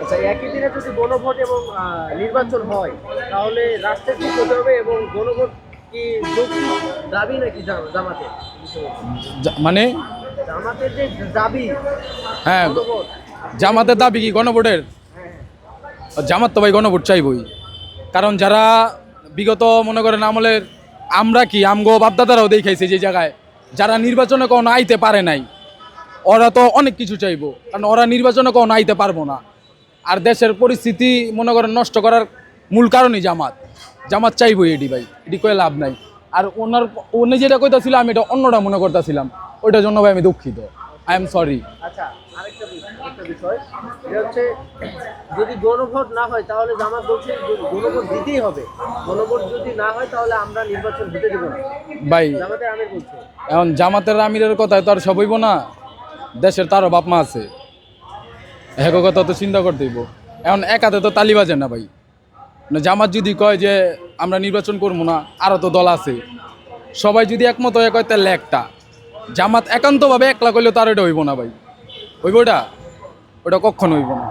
আচ্ছা একই দিনে যদি গণভোট এবং নির্বাচন হয় তাহলে রাষ্ট্রের কি করতে হবে এবং গণভোট কি দাবি নাকি মানে? জামাতের যে দাবি হ্যাঁ জামাতের দাবি কি গণভোটের? জামাত তো ভাই গণভোট চাইবই। কারণ যারা বিগত মনে করেন আমলের আমরা কি আমগো বাপদাদারাও দেখাইছে যে জায়গায় যারা নির্বাচনে কখনো আইতে পারে নাই ওরা তো অনেক কিছু চাইব। কারণ ওরা নির্বাচনে কখনো আইতে পারব না। আর দেশের পরিস্থিতি মনে করেন নষ্ট করার মূল কারণই জামাত। জামাত চাইবই এটি ভাই এটি কয়ে লাভ নাই। আর ওনার উনি যেটা কইতাছিল আমি এটা অন্যটা মনে করতেছিলাম। ওইটার জন্য ভাই আমি দুঃখিত। আই এম সরি আচ্ছা আরেকটা বিষয় এটা হচ্ছে যদি গণভোট না হয় তাহলে জামাত বলছে গণভোট দিতেই হবে। গণভোট যদি না হয় তাহলে আমরা নির্বাচন দিতে দেবো না। ভাই জামাতের আমির বলছে। এখন জামাতের আমিরের কথায় তো আর সব হইব না। দেশের তারও বাপ মা আছে। হ্যাঁ কথা তো চিন্তা করতে দিব এখন একাতে তো তালি বাজে না ভাই। না জামাত যদি কয় যে আমরা নির্বাচন করব না আরও তো দল আছে। সবাই যদি একমত হয়ে কয়, তাহলে একটা। জামাত একান্তভাবে একলা করলেও তার এটা হইব না ভাই। হইব ওটা ওটা কখন হইব না।